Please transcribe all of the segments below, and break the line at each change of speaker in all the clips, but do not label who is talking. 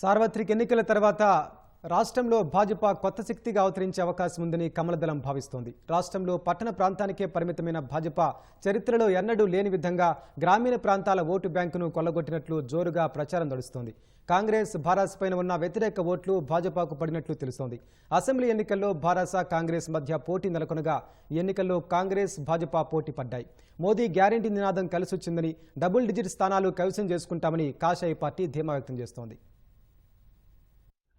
సార్వత్రిక ఎన్నికల తర్వాత రాష్ట్రంలో భాజపా కొత్త శక్తిగా అవతరించే అవకాశం ఉందని కమలదళం భావిస్తోంది. రాష్ట్రంలో పట్టణ ప్రాంతానికే పరిమితమైన భాజపా చరిత్రలో ఎన్నడూ లేని విధంగా గ్రామీణ ప్రాంతాల ఓటు బ్యాంకును కొల్లగొట్టినట్లు జోరుగా ప్రచారం నడుస్తోంది. కాంగ్రెస్ భారాస్ పైన ఉన్న వ్యతిరేక ఓట్లు భాజపాకు పడినట్లు తెలుస్తోంది. అసెంబ్లీ ఎన్నికల్లో భారాస కాంగ్రెస్ మధ్య పోటీ నెలకొనగా ఈ ఎన్నికల్లో కాంగ్రెస్ భాజపా పోటీ పడ్డాయి. మోదీ గ్యారంటీ నినాదం కలిసొచ్చిందని డబుల్ డిజిట్ స్థానాలు కైవసం చేసుకుంటామని కాషాయ పార్టీ ధీమా వ్యక్తం చేస్తోంది.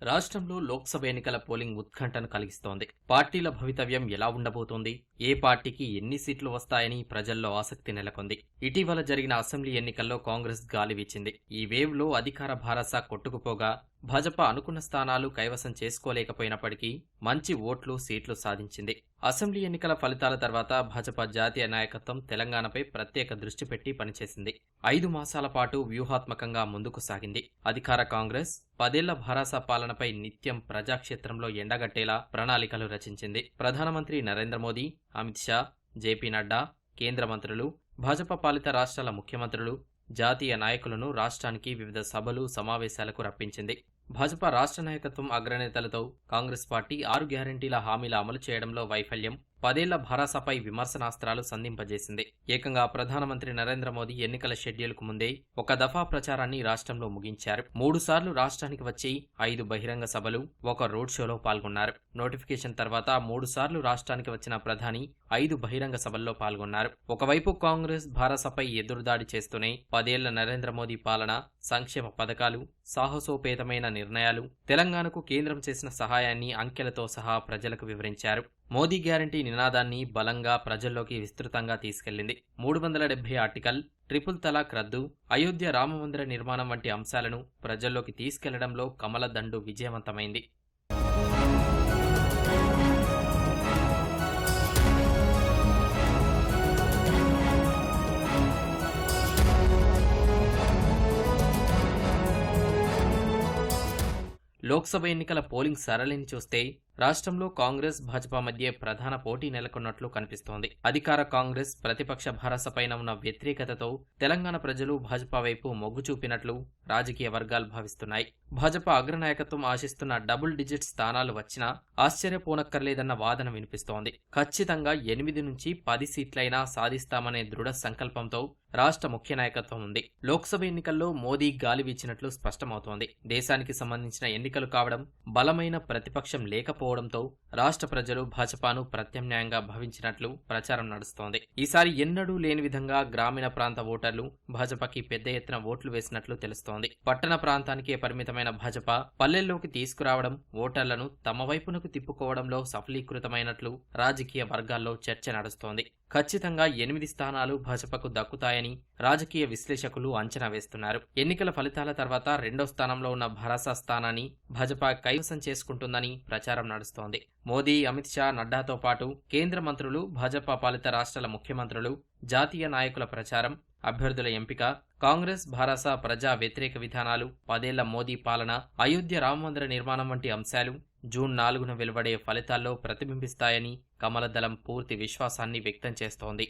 రాష్ట్రంలో లోక్సభ ఎన్నికల పోలింగ్ ఉత్కంఠను కలిగిస్తోంది. పార్టీల భవితవ్యం ఎలా ఉండబోతోంది? ఏ పార్టీకి ఎన్ని సీట్లు వస్తాయని ప్రజల్లో ఆసక్తి నెలకొంది. ఇటీవల జరిగిన అసెంబ్లీ ఎన్నికల్లో కాంగ్రెస్ గాలి వీచింది. ఈ వేవ్లో అధికార భారస కొట్టుకుపోగా భాజపా అనుకున్న స్థానాలు కైవసం చేసుకోలేకపోయినప్పటికీ మంచి ఓట్లు సీట్లు సాధించింది. అసెంబ్లీ ఎన్నికల ఫలితాల తర్వాత భాజపా జాతీయ నాయకత్వం తెలంగాణపై ప్రత్యేక దృష్టి పెట్టి పనిచేసింది. ఐదు మాసాల పాటు వ్యూహాత్మకంగా ముందుకు సాగింది. అధికార కాంగ్రెస్ పదేళ్ళ భారాస పాలనపై నిత్యం ప్రజాక్షేత్రంలో ఎండగట్టేలా ప్రణాళికలు రచించింది. ప్రధానమంత్రి నరేంద్ర మోదీ అమిత్ షా జేపీ నడ్డా కేంద్ర మంత్రులు భాజపా పాలిత రాష్ట్రాల ముఖ్యమంత్రులు జాతీయ నాయకులను రాష్ట్రానికి వివిధ సభలు సమావేశాలకు రప్పించింది. భాజపా రాష్ట్ర నాయకత్వం అగ్రనేతలతో కాంగ్రెస్ పార్టీ ఆరు గ్యారంటీల హామీల అమలు చేయడంలో వైఫల్యం పదేళ్ళ భరాసాపై విమర్శనాస్త్రాలు సంధింపజేసింది. ఏకంగా ప్రధానమంత్రి నరేంద్ర మోదీ ఎన్నికల షెడ్యూల్కు ముందే ఒక దఫా ప్రచారాన్ని రాష్ట్రంలో ముగించారు. మూడుసార్లు రాష్ట్రానికి వచ్చి ఐదు బహిరంగ సభలు ఒక రోడ్ షోలో పాల్గొన్నారు. నోటిఫికేషన్ తర్వాత మూడుసార్లు రాష్ట్రానికి వచ్చిన ప్రధాని ఐదు బహిరంగ సభల్లో పాల్గొన్నారు. ఒకవైపు కాంగ్రెస్ భారసపై ఎదురుదాడి చేస్తూనే పదేళ్ళ నరేంద్ర మోదీ పాలన సంక్షేమ పథకాలు సాహసోపేతమైన నిర్ణయాలు తెలంగాణకు కేంద్రం చేసిన సహాయాన్ని అంకెలతో సహా ప్రజలకు వివరించారు. మోదీ గ్యారంటీ నినాదాన్ని బలంగా ప్రజల్లోకి విస్తృతంగా తీసుకెళ్ళింది. మూడు వందల డెబ్బై ఆర్టికల్ ట్రిపుల్ తలాక్ రద్దు అయోధ్య రామమందిర నిర్మాణం వంటి అంశాలను ప్రజల్లోకి తీసుకెళ్ళడంలో కమల దండు విజయవంతమైంది. లోక్సభ ఎన్నికల పోలింగ్ సరళిని చూస్తే రాష్ట్రంలో కాంగ్రెస్ భాజపా మధ్య ప్రధాన పోటీ నెలకొన్నట్లు కనిపిస్తోంది. అధికార కాంగ్రెస్ ప్రతిపక్ష భారసపైన ఉన్న వ్యతిరేకతతో తెలంగాణ ప్రజలు భాజపా వైపు మొగ్గు చూపినట్లు రాజకీయ వర్గాలు భావిస్తున్నాయి. భాజపా అగ్రనాయకత్వం ఆశిస్తున్న డబుల్ డిజిట్ స్థానాలు వచ్చినా ఆశ్చర్యపోనక్కర్లేదన్న వాదన వినిపిస్తోంది. ఖచ్చితంగా ఎనిమిది నుంచి పది సీట్లైనా సాధిస్తామనే దృఢ సంకల్పంతో రాష్ట్ర ముఖ్య నాయకత్వం ఉంది. లోక్సభ ఎన్నికల్లో మోదీ గాలి వీచినట్లు స్పష్టమవుతోంది. దేశానికి సంబంధించిన ఎన్నికలు కావడం బలమైన ప్రతిపక్షం లేకపోవడంతో రాష్ట్ర ప్రజలు భాజపాను ప్రత్యామ్నాయంగా భావించినట్లు ప్రచారం నడుస్తోంది. ఈసారి ఎన్నడూ లేని విధంగా గ్రామీణ ప్రాంత ఓటర్లు భాజపాకి పెద్ద ఎత్తున ఓట్లు వేసినట్లు తెలుస్తోంది. పట్టణ ప్రాంతానికే పరిమితమైన భాజపా పల్లెల్లోకి తీసుకురావడం ఓటర్లను తమ వైపునకు తిప్పుకోవడంలో సఫలీకృతమైనట్లు రాజకీయ వర్గాల్లో చర్చ నడుస్తోంది. ఖచ్చితంగా ఎనిమిది స్థానాలు భాజపాకు దక్కుతాయని రాజకీయ విశ్లేషకులు అంచనా వేస్తున్నారు. ఎన్నికల ఫలితాల తర్వాత రెండో స్థానంలో ఉన్న భరాసా స్థానాన్ని భాజపా కైవసం చేసుకుంటుందని ప్రచారం నడుస్తోంది. మోదీ అమిత్ షా నడ్డాతో పాటు కేంద్ర మంత్రులు భాజపా పాలిత రాష్ట్రాల ముఖ్యమంత్రులు జాతీయ నాయకుల ప్రచారం అభ్యర్థుల ఎంపిక కాంగ్రెస్ భారస ప్రజా వ్యతిరేక విధానాలు పదేళ్ళ మోదీ పాలన అయోధ్య రామమందిర నిర్మాణం వంటి అంశాలు జూన్ నాలుగున వెలువడే ఫలితాల్లో ప్రతిబింబిస్తాయని కమలదళం పూర్తి విశ్వాసాన్ని వ్యక్తం చేస్తోంది.